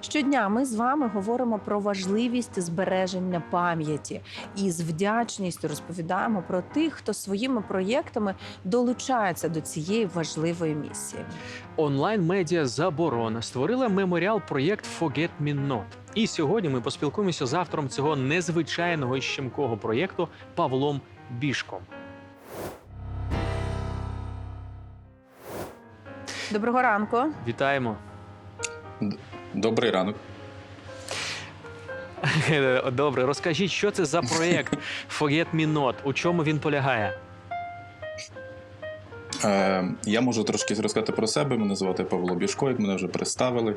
Щодня ми з вами говоримо про важливість збереження пам'яті і з вдячністю розповідаємо про тих, хто своїми проєктами долучається до цієї важливої місії. Онлайн-медіа Заборона створила меморіал проєкт Forget Me Not. І сьогодні ми поспілкуємося з автором цього незвичайного і щемкого проєкту Павлом Бішком. Доброго ранку. Вітаємо. Добрий ранок. Добре, розкажіть, що це за проєкт Forget Me Not? У чому він полягає? Е, я можу трошки розказати про себе. Мене звати Павло Бішко, як мене вже представили.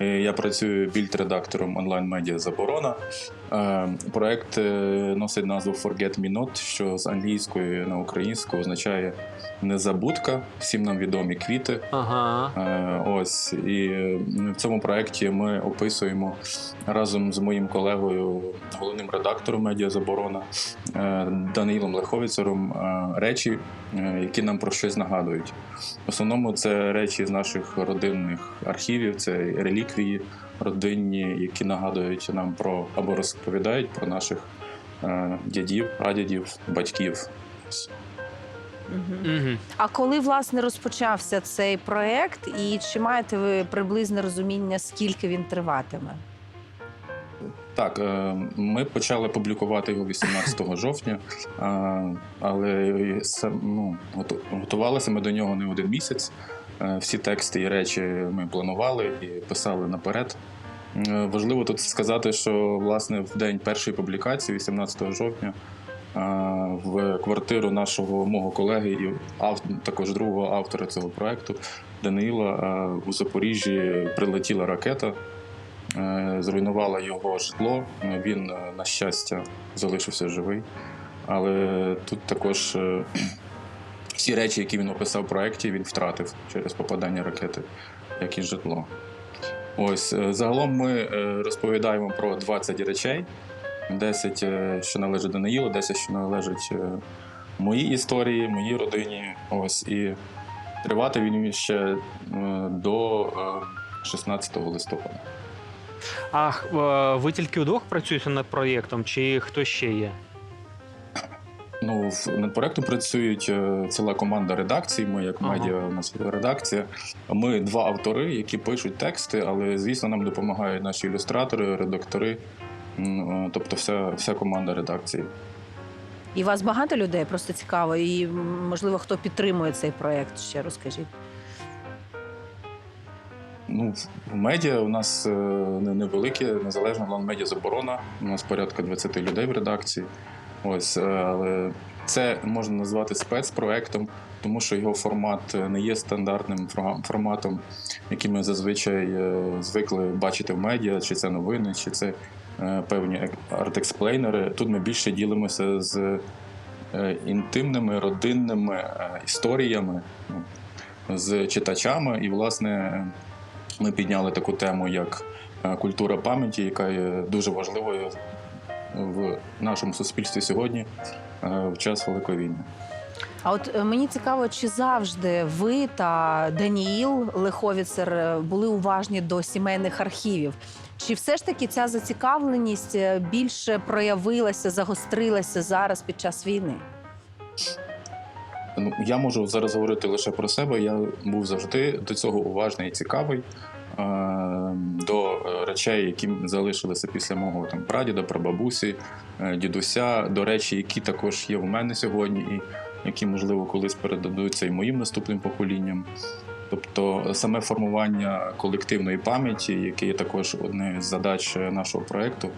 Е, я працюю більд-редактором онлайн-медіа Заборона. Е, проект носить назву Forget Me Not, що з англійської на українську означає незабудка. Всім нам відомі квіти. Ага. Е, Ось і в цьому проєкті ми описуємо разом з моїм колегою, головним редактором медіа Заборона Даниїлом Леховіцером речі, які нам про щось нагадують. В основному це речі з наших родинних архівів, це реліквії родинні, які нагадують нам про або розповідають про наших е, дядів, прадядів, батьків. Угу. Угу. А коли власне розпочався цей проект, і чи маєте ви приблизне розуміння, скільки він триватиме? Так, е, ми почали публікувати його 18 жовтня, е, але ну, готувалися ми до нього не один місяць. Е, Всі тексти і речі ми планували і писали наперед. Важливо тут сказати, що власне в день першої публікації, 18 жовтня, в квартиру нашого мого колеги і також другого автора цього проекту Даниїла у Запоріжжі прилетіла ракета зруйнувала його житло. Е, Він, е, на щастя, залишився живий. Але тут також е, всі речі, які він описав в проєкті, він втратив через попадання ракети, як і житло. Ось е, загалом ми е, розповідаємо про 20 речей: 10, е, що належить Даниїлу, 10, що належить е, моїй історії, моїй родині. Ось і тривати він ще е, до е, 16 листопада. А е, ви тільки удвох працюєте над проєктом, чи хто ще є? Ну, в- над проектом працюють е, ціла команда редакцій. Ми, як Ага. медіа, у нас редакція. Ми два автори, які пишуть тексти, але звісно, нам допомагають наші ілюстратори, редактори, е, тобто вся, вся команда редакції. І вас багато людей просто цікаво, і можливо хто підтримує цей проект. Ще розкажіть. Ну, в- медіа у нас е, невелике, незалежна медіа заборона. У нас порядка 20 людей в редакції. Ось, е, але це можна назвати спецпроектом, тому що його формат е, не є стандартним форматом, який ми зазвичай звикли бачити в медіа, чи це новини, чи це певні ек- арт-експлейнери. Тут ми більше ділимося з інтимними родинними історіями. ну, З читачами, і, власне, ми підняли таку тему, як е, культура пам'яті, яка є дуже важливою в нашому суспільстві сьогодні е, в час Великої війни. А от е, мені цікаво, чи завжди ви та Даніїл Леховіцер е, були уважні до сімейних архівів? Чи все ж таки ця зацікавленість більше проявилася, загострилася зараз під час війни? Ну, я можу зараз говорити лише про себе. Я був завжди до цього уважний і цікавий. е, До е, речей, які залишилися після мого там прадіда, прабабусі, е, дідуся, до речі, які також є в мене сьогодні, і які, можливо, колись передадуться і моїм наступним поколінням. Тобто саме формування колективної пам'яті, яке є також однією з задач нашого проєкту, е,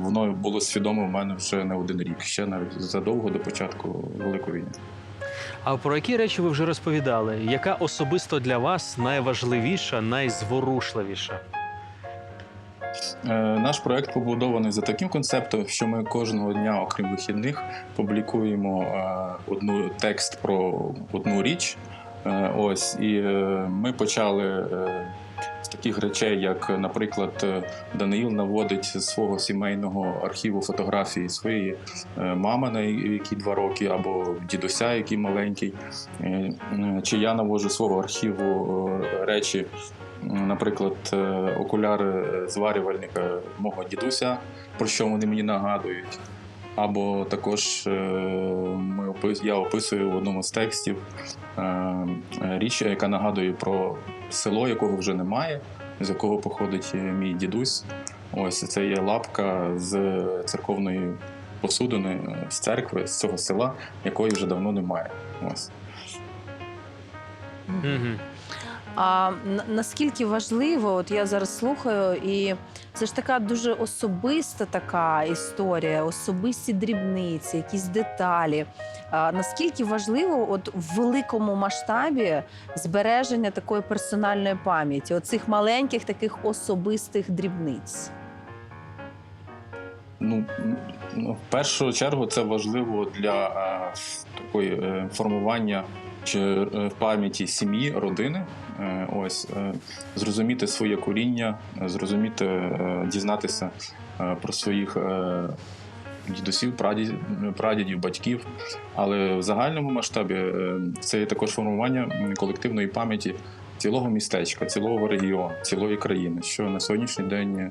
воно було свідомо в мене вже не один рік, ще навіть задовго до початку Великої війни. А про які речі ви вже розповідали? Яка особисто для вас найважливіша, найзворушливіша? Е, Наш проект побудований за таким концептом, що ми кожного дня, окрім вихідних, публікуємо е, одну текст про одну річ. Е, Ось і е, ми почали е, з таких речей, як, наприклад, е, Даниїл наводить з свого сімейного архіву фотографії своєї е, мами, на якій два роки, або дідуся, який маленький. Е, Чи я наводжу з свого архіву речі Наприклад, окуляри зварювальника мого дідуся, про що вони мені нагадують. Або також е, ми опис, я описую в одному з текстів е, е, річ, яка нагадує про село, якого вже немає, з якого походить мій дідусь. Ось це є лапка з церковної посудини з церкви, з цього села, якої вже давно немає. Ось. А наскільки важливо, от я зараз слухаю, і це ж така дуже особиста така історія, особисті дрібниці, якісь деталі. Наскільки важливо, от в великому масштабі збереження такої персональної пам'яті, оцих маленьких таких особистих дрібниць? Ну, ну, в першу чергу це важливо для е, такої е, формування чи е, в пам'яті сім'ї, родини. Е, ось е, зрозуміти своє коріння, зрозуміти, дізнатися про своїх дідусів, прадідів, прадідів, батьків. Але в загальному масштабі це є також формування колективної пам'яті цілого містечка, цілого регіону, цілої країни, що на сьогоднішній день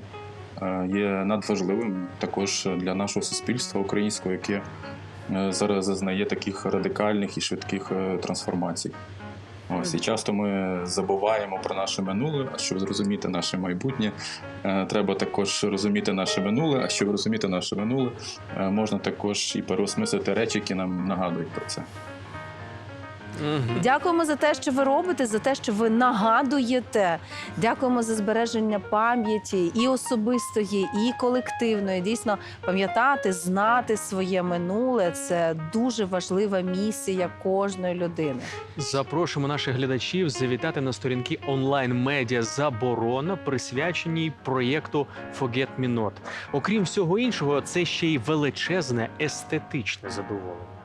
є надважливим також для нашого суспільства українського, яке зараз зазнає таких радикальних і швидких е, трансформацій. Ось і часто ми забуваємо про наше минуле. А щоб зрозуміти наше майбутнє, е, треба також розуміти наше минуле. А щоб розуміти наше минуле, е, можна також і переосмислити речі, які нам нагадують про це. Угу. Дякуємо за те, що ви робите, за те, що ви нагадуєте. Дякуємо за збереження пам'яті і особистої, і колективної. Дійсно, пам'ятати, знати своє минуле це дуже важлива місія кожної людини. Запрошуємо наших глядачів завітати на сторінки онлайн-медіа Заборона, присвяченій проєкту Forget Me Not. Окрім всього іншого, це ще й величезне естетичне задоволення.